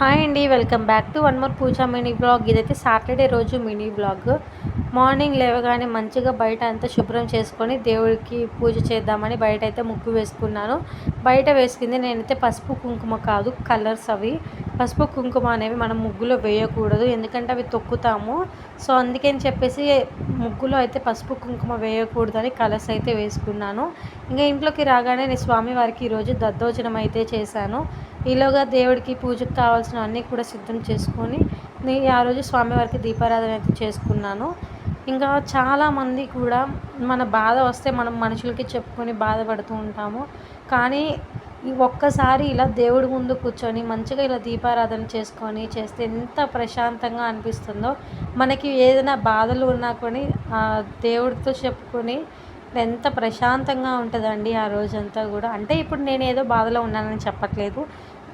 Hi అండి welcome back to one more Pooja mini blog. ఇదైతే Saturday రోజు mini blog. Morning లేవగానే మంచిగా బయట అంతా శుభ్రం చేసుకొని దేవుడికి పూజ చేద్దామని బయట అయితే ముగ్గు వేసుకున్నాను. బయట వేసుకుంది నేనైతే పసుపు కుంకుమ కాదు కలర్స్ అవి. పసుపు కుంకుమ అనేవి మనం ముగ్గులో వేయకూడదు ఎందుకంటే అవి తొక్కుతాము. సో అందుకని చెప్పేసి ముగ్గులో అయితే పసుపు కుంకుమ వేయకూడదని కలర్స్ అయితే వేసుకున్నాను. ఇంకా ఇంట్లోకి రాగానే నేను స్వామివారికి ఈరోజు దద్దోజనం అయితే చేశాను. ఈలోగా దేవుడికి పూజకు కావాల్సిన అన్నీ కూడా సిద్ధం చేసుకొని నేను ఆ రోజు స్వామివారికి దీపారాధన అయితే చేసుకున్నాను. ఇంకా చాలామంది కూడా మన బాధ వస్తే మనం మనుషులకి చెప్పుకొని బాధపడుతూ ఉంటాము. కానీ ఈ ఒక్కసారి ఇలా దేవుడి ముందు కూర్చొని మంచిగా ఇలా దీపారాధన చేసుకొని చేస్తే ఎంత ప్రశాంతంగా అనిపిస్తుందో. మనకి ఏదైనా బాధలు ఉన్నా కొని దేవుడితో చెప్పుకొని ఎంత ప్రశాంతంగా ఉంటుందండి ఆ రోజంతా కూడా. అంటే ఇప్పుడు నేను ఏదో బాధలో ఉన్నానని చెప్పట్లేదు.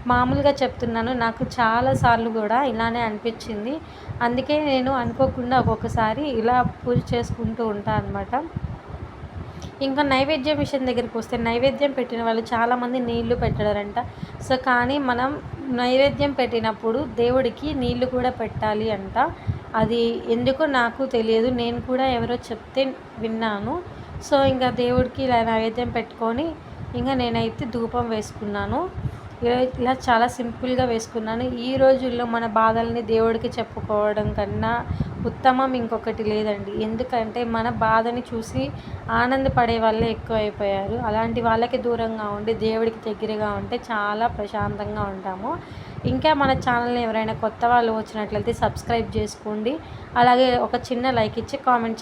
మామూలుగా చెప్తున్నాను. నాకు చాలాసార్లు కూడా ఇలానే అనిపించింది. అందుకే నేను అనుకోకుండా ఒక్కొక్కసారి ఇలా పూజ చేసుకుంటూ ఉంటాను అనమాట ఇంకా నైవేద్యం విషయం దగ్గరికి వస్తే నైవేద్యం పెట్టిన వాళ్ళు చాలామంది నీళ్ళు పెట్టడారంట సో కానీ మనం నైవేద్యం పెట్టినప్పుడు దేవుడికి నీళ్ళు కూడా పెట్టాలి అంట. అది ఎందుకో నాకు తెలియదు. నేను కూడా ఎవరో చెప్తే విన్నాను. సో ఇంకా దేవుడికి ఇలా నైవేద్యం పెట్టుకొని ఇంకా నేనైతే ధూపం వేసుకున్నాను. ఇలా చాలా సింపుల్గా వేసుకున్నాను. ఈ రోజుల్లో మన బాధల్ని దేవుడికి చెప్పుకోవడం కన్నా ఉత్తమం ఇంకొకటి లేదండి. ఎందుకంటే మన బాధని చూసి ఆనందపడే వాళ్ళే ఎక్కువ అయిపోయారు అలాంటి వాళ్ళకి దూరంగా ఉండి దేవుడికి దగ్గరగా ఉంటే చాలా ప్రశాంతంగా ఉంటాము. ఇంకా మన ఛానల్ని ఎవరైనా కొత్త వాళ్ళు వచ్చినట్లయితే సబ్స్క్రైబ్ చేసుకోండి. అలాగే ఒక చిన్న లైక్ ఇచ్చి కామెంట్